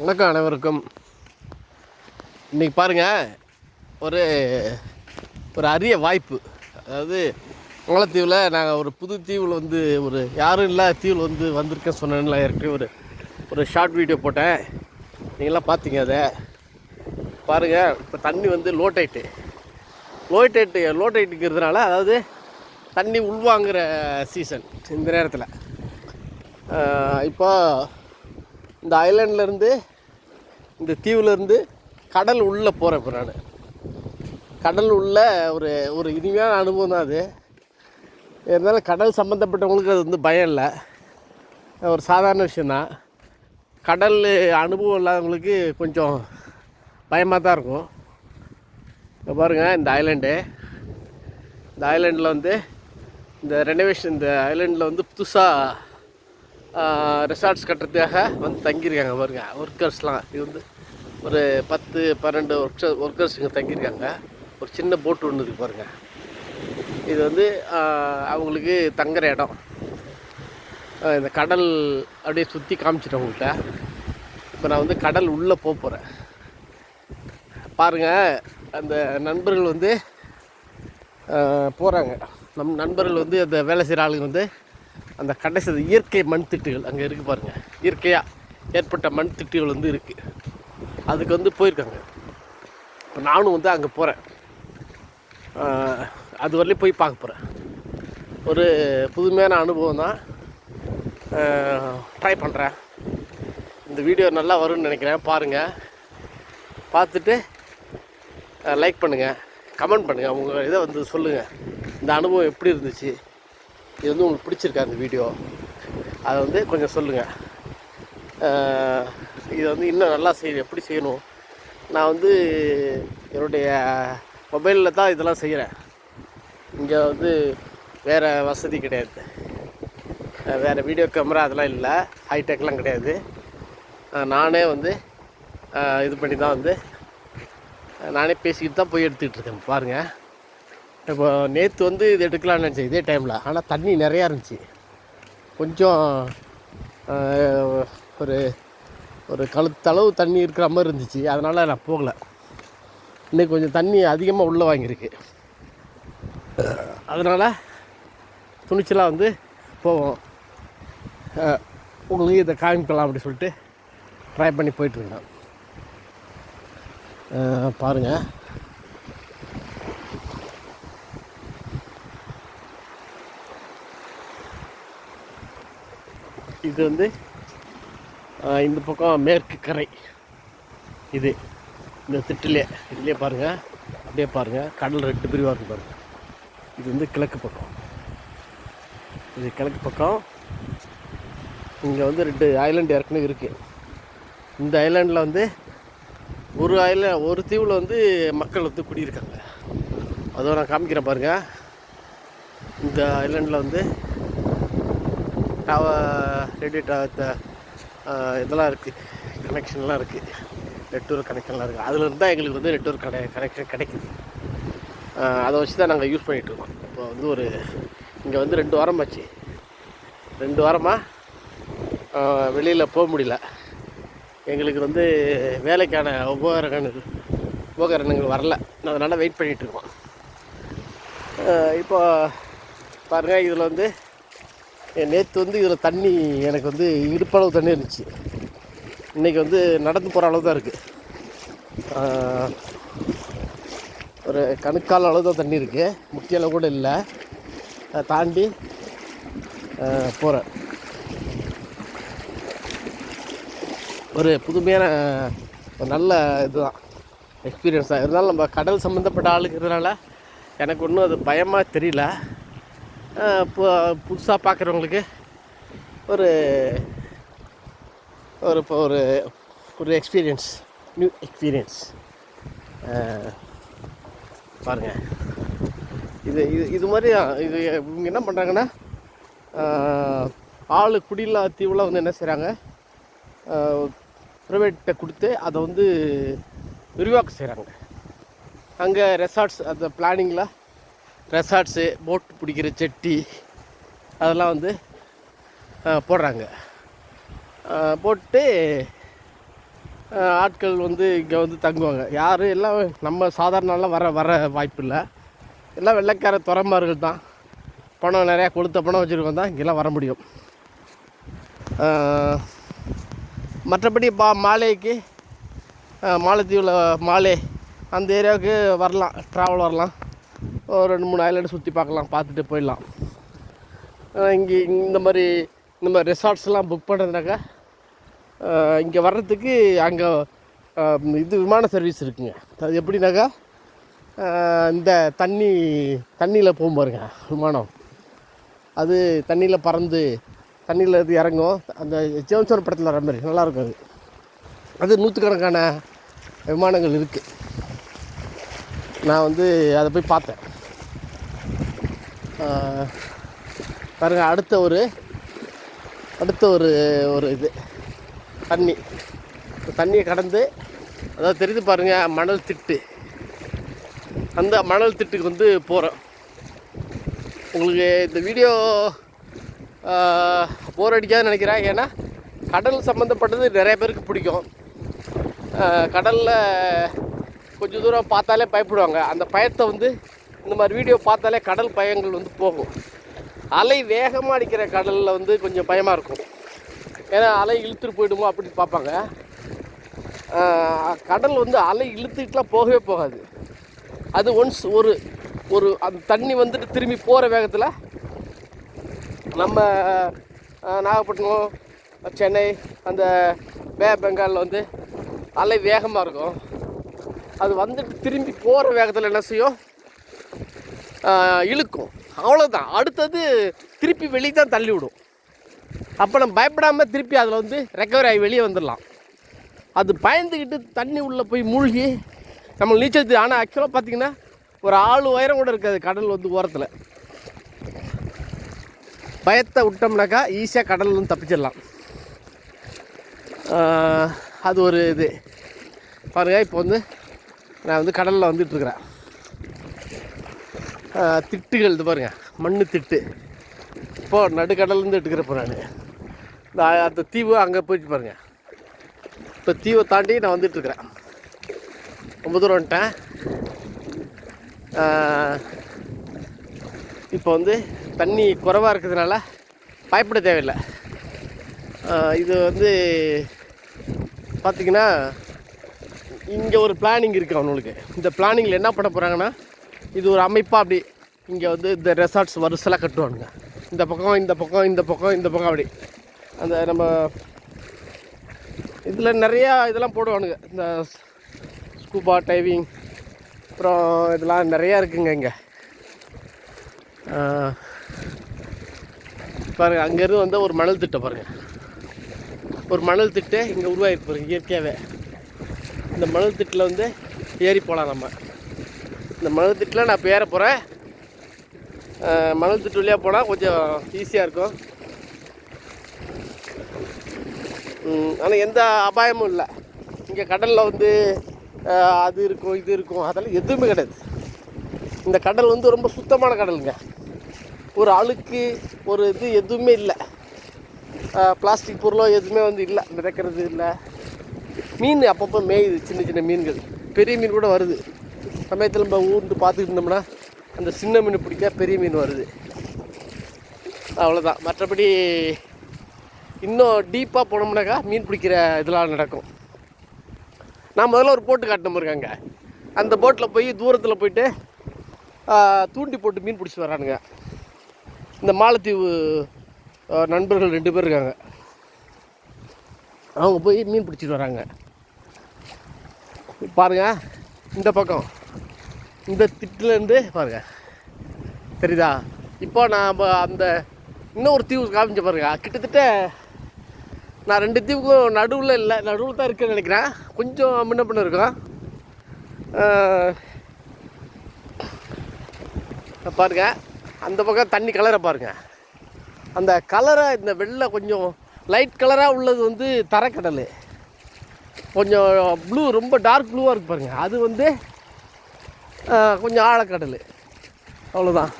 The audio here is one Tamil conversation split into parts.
வணக்கம் அனைவருக்கும். இன்றைக்கி பாருங்கள் ஒரு ஒரு அரிய வாய்ப்பு. அதாவது மங்களத்தீவில் நாங்கள் ஒரு புது தீவில் வந்து ஒரு யாரும் இல்லாத தீவில் வந்து வந்திருக்கேன் சொன்னேன்ல ஏற்கனவே ஒரு ஒரு ஷார்ட் வீடியோ போட்டேன். நீங்களாம் பார்த்தீங்க அதை. பாருங்கள் இப்போ தண்ணி வந்து low tide low tide low டைட்டுங்கிறதுனால அதாவது தண்ணி உள்வாங்கிற சீசன் இந்த நேரத்தில். இப்போ இந்த ஐலாண்ட்லேருந்து இந்த தீவுலேருந்து கடல் உள்ளே போகிறேன் இப்போ நான். கடல் உள்ள ஒரு ஒரு இனிமையான அனுபவம் தான் அது. இருந்தாலும் கடல் சம்மந்தப்பட்டவங்களுக்கு அது வந்து பயம் இல்லை. ஒரு சாதாரண விஷயந்தான் கடல் அனுபவம் இல்லாதவங்களுக்கு கொஞ்சம் பயமாக தான் இருக்கும். இப்போ பாருங்கள் இந்த ஐலாண்டு இந்த ஐலாண்டில் வந்து இந்த ரெனோவேஷன் இந்த ஐலாண்டில் வந்து புதுசாக ரெசார்ட்ஸ் கட்டுறதுக்காக வந்து தங்கியிருக்காங்க பாருங்க. ஒர்க்கர்ஸ்லாம் இது வந்து ஒரு பத்து பன்னெண்டு ஒர்க்ஸ் ஒர்க்கர்ஸ் இங்கே தங்கியிருக்காங்க. ஒரு சின்ன போட்டு ஒன்று இருக்குது பாருங்கள் இது வந்து அவங்களுக்கு தங்குற இடம். இந்த கடல் அப்படியே சுற்றி காமிச்சிட்டேன் உங்கள்கிட்ட இப்போ நான் வந்து கடல் உள்ளே போக போகிறேன் பாருங்கள் அந்த நண்பர்கள் வந்து போகிறாங்க நம் நண்பர்கள் வந்து அந்த வேலை செய்கிற ஆளுங்க வந்து அந்த கடைசி இயற்கை மண் திட்டுகள் அங்கே இருக்குது பாருங்கள் இயற்கையாக ஏற்பட்ட மண் திட்டுகள் வந்து இருக்குது அதுக்கு வந்து போயிருக்காங்க. இப்போ நானும் வந்து அங்கே போகிறேன் அது வரலையும் போய் பார்க்க போகிறேன் ஒரு புதுமையான அனுபவம் தான். ட்ரை பண்ணுறேன் இந்த வீடியோ நல்லா வரும்னு நினைக்கிறேன். பாருங்கள் பார்த்துட்டு லைக் பண்ணுங்கள் கமெண்ட் பண்ணுங்கள் உங்கள் இதை வந்து சொல்லுங்கள் இந்த அனுபவம் எப்படி இருந்துச்சு? இது வந்து உங்களுக்கு பிடிச்சிருக்கா அந்த வீடியோ? அதை வந்து கொஞ்சம் சொல்லுங்கள் இதை வந்து இன்னும் நல்லா செய்யணும். எப்படி செய்யணும்? நான் வந்து என்னுடைய மொபைலில் தான் இதெல்லாம் செய்கிறேன் இங்கே வந்து வேறு வசதி கிடையாது. வேறு வீடியோ கேமரா அதெல்லாம் இல்லை. ஹைடெக்லாம் கிடையாது. நானே வந்து இது பண்ணி தான் வந்து நானே பேசிக்கிட்டு தான் போய் எடுத்துக்கிட்டு இருக்கேன். பாருங்கள் இப்போ நேற்று வந்து இது எடுக்கலாம்னு நினச்சேன் இதே டைமில் ஆனால் தண்ணி நிறையா இருந்துச்சு. கொஞ்சம் ஒரு ஒரு கழுத்தளவு தண்ணி இருக்கிற மாதிரி இருந்துச்சு. அதனால் நான் போகல. இன்னைக்கு கொஞ்சம் தண்ணி அதிகமாக உள்ளே வாங்கியிருக்கு. அதனால் துணிச்சலாக வந்து போவோம். உங்களுக்கு இதை காமிக்கலாம் அப்படி சொல்லிட்டு ட்ரை பண்ணி போயிட்டுருக்கேன் பாருங்கள் இது வந்து இந்த பக்கம் மேற்கு கரை. இது இந்த திட்டிலே இதுலேயே பாருங்கள் அப்படியே பாருங்கள் கடல் ரெண்டு பிரிவாக இருக்கு பாருங்கள் இது வந்து கிழக்கு பக்கம். இது கிழக்கு பக்கம். இங்கே வந்து ரெண்டு ஐலாண்டு ஏற்கனவே இருக்குது இந்த ஐலாண்டில் வந்து ஒரு ஐல ஒரு தீவில் வந்து மக்கள் வந்து குடியிருக்காங்க. அதோ நான் காமிக்கிறேன் பாருங்கள் இந்த ஐலாண்டில் வந்து கிரெடிட் இதெல்லாம் இருக்குது கனெக்ஷன்லாம் இருக்குது நெட்ஒர்க் கனெக்ஷன்லாம் இருக்குது அதுலேருந்து தான் எங்களுக்கு வந்து நெட்ஒர்க் கடை கனெக்ஷன் கிடைக்குது. அதை வச்சு தான் நாங்கள் யூஸ் பண்ணிகிட்டு இருக்கோம். இப்போ வந்து ஒரு இங்கே வந்து ரெண்டு வாரம் ஆச்சு. ரெண்டு வாரமாக வெளியில் போக முடியல. எங்களுக்கு வந்து வேலைக்கான உபகரணங்கள் உபகரணங்கள் வரல. அதனால் வெயிட் பண்ணிகிட்டு இருக்கோம். இப்போ பாருங்கள் இதில் வந்து நேற்று வந்து இதில் தண்ணி எனக்கு வந்து இடுப்பளவு தண்ணி இருந்துச்சு. இன்றைக்கி வந்து நடந்து போகிற அளவு தான் இருக்குது ஒரு கணுக்கால் அளவு தான் தண்ணி இருக்குது முக்கிய அளவு கூட இல்லை. அதை தாண்டி போகிறேன் ஒரு புதுமையான ஒரு நல்ல இதுதான். எக்ஸ்பீரியன்ஸ் தான். இருந்தாலும் நம்ம கடல் சம்மந்தப்பட்ட ஆளுங்கிறதுனால எனக்கு ஒன்றும் அது பயமாக தெரியல. இப்போ புதுசாக பார்க்குறவங்களுக்கு ஒரு ஒரு இப்போ ஒரு ஒரு எக்ஸ்பீரியன்ஸ் நியூ எக்ஸ்பீரியன்ஸ் பாருங்கள் இது இது இது மாதிரி இது இவங்க என்ன பண்ணுறாங்கன்னா ஆள் குடியில்லா தீவில் வந்து என்ன செய்கிறாங்க ப்ரைவேட்டை கொடுத்து அதை வந்து விரிவாக்கம் செய்கிறாங்க அங்கே ரெசார்ட்ஸ் அந்த பிளானிங்கில் ரெசார்ட்ஸு போட் பிடிக்கிற செட்டி அதெல்லாம் வந்து போடுறாங்க. போட்டு ஆட்கள் வந்து இங்கே வந்து தங்குவாங்க. யார் எல்லாம் நம்ம சாதாரணலாம் வர வர வாய்ப்பு இல்லை எல்லாம் வெள்ளைக்கார துறமார்கள் தான். பணம் நிறையா கொடுத்த பணம் வச்சுருக்கோம் தான் இங்கெல்லாம் வர முடியும். மற்றபடி பா மாலேக்கு அஹ், மாலத்தீவில் மாலே அந்த ஏரியாவுக்கு வரலாம் ட்ராவல் வரலாம் ஒரு ரெண்டு மூணு ஐலாண்டு சுற்றி பார்க்கலாம் பார்த்துட்டு போயிடலாம். இங்கே இந்த மாதிரி இந்த மாதிரி ரெசார்ட்ஸ்லாம் புக் பண்ணுறதுனாக்கா இங்கே வர்றதுக்கு அங்கே இது விமான சர்வீஸ் இருக்குங்க. அது எப்படின்னாக்கா இந்த தண்ணி தண்ணியில் போகும் பாருங்க விமானம். அது தண்ணியில் பறந்து தண்ணியில் இது இறங்கும். அந்த ஜேம்சோன் படத்தில் வர மாதிரி நல்லாயிருக்கும் அது. அது நூற்றுக்கணக்கான விமானங்கள் இருக்குது நான் வந்து அதை போய் பார்த்தேன். பாருங்கள் அடுத்த ஒரு அடுத்த ஒரு ஒரு இது. தண்ணி. தண்ணியை கடந்து அதாவது தெரியுது பாருங்கள் மணல் திட்டு. அந்த மணல் திட்டுக்கு வந்து போகிறோம் உங்களுக்கு இந்த வீடியோ போர் அடிக்காதுன்னு நினைக்கிறேன். ஏன்னா கடல் சம்மந்தப்பட்டது நிறைய பேருக்கு பிடிக்கும். கடலில் கொஞ்சம் தூரம் பார்த்தாலே பயப்படுவாங்க. அந்த பயத்தை வந்து இந்த மாதிரி வீடியோ பார்த்தாலே கடல் பயங்கள் வந்து போகும். அலை வேகமாக அடிக்கிற கடலில் வந்து கொஞ்சம் பயமாக இருக்கும். ஏன்னா அலை இழுத்துட்டு போயிடுமோ அப்படின்னு பார்ப்பாங்க. கடல் வந்து அலை இழுத்துக்கிட்டுலாம் போகவே போகாது. அது ஒன்ஸ் ஒரு ஒரு அந்த தண்ணி வந்துட்டு திரும்பி போகிற வேகத்தில் நம்ம நாகப்பட்டினம் சென்னை அந்த பே பெங்காலில் வந்து அலை வேகமாக இருக்கும். அது வந்துட்டு திரும்பி போகிற வேகத்தில் என்ன செய்யும் இழுக்கும். அவ்வளோதான் அடுத்தது திருப்பி வெளியே தான் தள்ளி விடும். அப்போ நம்ம பயப்படாமல் திருப்பி அதில் வந்து ரெக்கவரி ஆகி வெளியே வந்துடலாம். அது பயந்துக்கிட்டு தண்ணி உள்ளே போய் மூழ்கி நம்ம நீச்சல் ஆனால் ஆக்சுவலாக பார்த்திங்கன்னா ஒரு ஆள் உயரம் கூட இருக்காது கடல் வந்து ஓரத்தில். பயத்தை விட்டோம்னாக்கா ஈஸியாக கடலில் வந்து தப்பிச்சிடலாம். அது ஒரு இது. பாருங்க இப்போ வந்து நான் வந்து கடலில் வந்துட்டுருக்குறேன் திட்டுகள் இது பாருங்கள் மண் திட்டு. இப்போ நடுக்கடல்லேருந்து எடுக்கிறப்போ நான். இந்த அந்த தீவு அங்கே போயிட்டு பாருங்கள் இப்போ தீவை தாண்டி நான் வந்துட்டுருக்குறேன் ரொம்ப தூரம் வந்துட்டேன். இப்போ வந்து தண்ணி குறைவாக இருக்கிறதுனால பயப்பட தேவையில்லை. இது வந்து பார்த்திங்கன்னா இங்கே ஒரு பிளானிங் இருக்குது அவனுங்களுக்கு. இந்த பிளானிங்கில் என்ன பண்ண போகிறாங்கன்னா இது ஒரு அமைப்பாக அப்படி இங்கே வந்து இந்த ரெசார்ட்ஸ் வரிசலாக கட்டுவானுங்க. இந்த பக்கம் இந்த பக்கம் இந்த பக்கம் இந்த பக்கம் அப்படி. அந்த நம்ம இதில் நிறையா இதெல்லாம் போடுவானுங்க. இந்த ஸ்கூபா டைவிங் அப்புறம் இதெல்லாம் நிறையா இருக்குங்க இங்கே. பாருங்கள் அங்கேருந்து வந்து ஒரு மணல் திட்டம் பாருங்கள் ஒரு மணல் திட்டு இங்கே உருவாகிருப்பாருங்க இயற்கையாகவே இந்த மணல் திட்டில் வந்து ஏறி போகலாம் நம்ம. இந்த மணல் திட்டில் நான் இப்போ ஏற போகிறேன். மணல் திட்டு வழியாக போனால் கொஞ்சம் ஈஸியாக இருக்கும். ஆனால் எந்த அபாயமும் இல்லை. இங்கே கடலில் வந்து அது இருக்கும் இது இருக்கும் அதெல்லாம் எதுவுமே கிடையாது. இந்த கடல் வந்து ரொம்ப சுத்தமான கடலுங்க. ஒரு அழுக்கு ஒரு இது எதுவுமே இல்லை. பிளாஸ்டிக் பொருளோ எதுவுமே வந்து இல்லை மிதக்கிறது இல்லை. மீன் அப்பப்போ மேயுது சின்ன சின்ன மீன்கள். பெரிய மீன் கூட வருது. சமயத்தில் நம்ம ஊர்ந்து பார்த்துக்கிட்டு இருந்தோம்னா அந்த சின்ன மீன் பிடிக்க பெரிய மீன் வருது. அவ்வளோதான் மற்றபடி இன்னும் டீப்பாக போனோம்னாக்கா மீன் பிடிக்கிற இதெல்லாம் நடக்கும். நான் முதல்ல ஒரு போட்டு காட்டின இருக்காங்க. அந்த போட்டில் போய் தூரத்தில் போயிட்டு தூண்டி போட்டு மீன் பிடிச்சி வரானுங்க. இந்த மாலத்தீவு நண்பர்கள் ரெண்டு பேர் இருக்காங்க. அவங்க போய் மீன் பிடிச்சிட்டு வராங்க. பாருங்கள் இந்த பக்கம். இந்த திட்டிலேருந்து பாருங்கள் தெரியுதா? இப்போ நான் அந்த இன்னொரு தீவு காமிச்ச பாருங்க. கிட்டத்தட்ட நான் ரெண்டு தீவுக்கும் நடுவில் இல்லை நடுவில் தான் இருக்குன்னு நினைக்கிறேன். கொஞ்சம் முன்ன பின்ன இருக்கும். பாருங்கள் பாருங்க. அந்த பக்கம் தண்ணி கலரை பாருங்க. அந்த கலரை இந்த வெள்ளை கொஞ்சம் லைட் கலராக உள்ளது வந்து தரைக்கடல். கொஞ்சம் ப்ளூ ரொம்ப டார்க் ப்ளூவாக இருக்கு பாருங்கள் அது வந்து கொஞ்சம் ஆழக்கடல் அவ்வளோதான்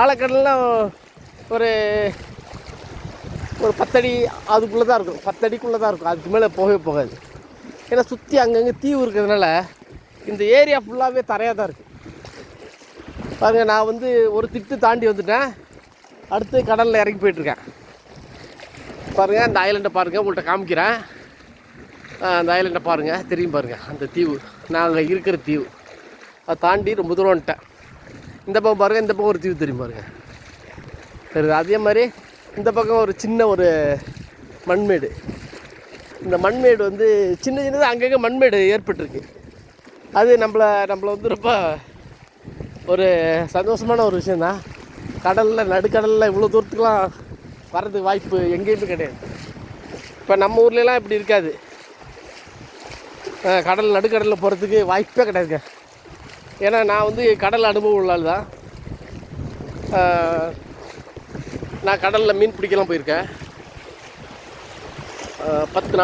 ஆழக்கடல்லாம் ஒரு ஒரு பத்தடி அதுக்குள்ளே தான் இருக்கும். பத்தடிக்குள்ளே தான் இருக்கும். அதுக்கு மேலே போகவே போகாது. ஏன்னா சுற்றி அங்கங்கே தீவு இருக்கிறதுனால இந்த ஏரியா ஃபுல்லாகவே தரையாக தான் இருக்குது பாருங்கள் நான் வந்து ஒரு திட்டு தாண்டி வந்துட்டேன். அடுத்து கடலில் இறங்கி போயிட்டுருக்கேன் பாருங்கள் இந்த ஐலண்டை பாருங்கள் உங்கள்கிட்ட காமிக்கிறேன். அந்த ஐலண்டை பாருங்கள் தெரியும் பாருங்கள் அந்த தீவு. நாங்கள் இருக்கிற தீவு. அதை தாண்டி ரொம்ப தூரம் வந்துட்டேன். இந்த பக்கம் பாருங்கள் இந்த பக்கம் ஒரு தீவு தெரியும் பாருங்கள் சரி அதே மாதிரி இந்த பக்கம் ஒரு சின்ன ஒரு மண்மேடு. இந்த மண்மேடு வந்து சின்ன சின்னதாக அங்கங்கே மண்மேடு ஏற்பட்டிருக்கு. அது நம்மளை நம்மளை வந்து ரொம்ப ஒரு சந்தோஷமான ஒரு விஷயந்தான் கடலில் நடுக்கடலில் இவ்வளோ தூரத்துக்குலாம் வர்றதுக்கு வாய்ப்பு எங்கேயுமே கிடையாது. இப்போ நம்ம ஊர்லலாம் இப்படி இருக்காது. கடல் நடுக்கடலில் போகிறதுக்கு வாய்ப்பே கிடையாதுங்க. ஏன்னா நான் வந்து கடல் அனுபவம் உள்ள ஆள் தான் நான் கடலில் மீன் பிடிக்கலாம் போயிருக்கேன். பத்து நாள்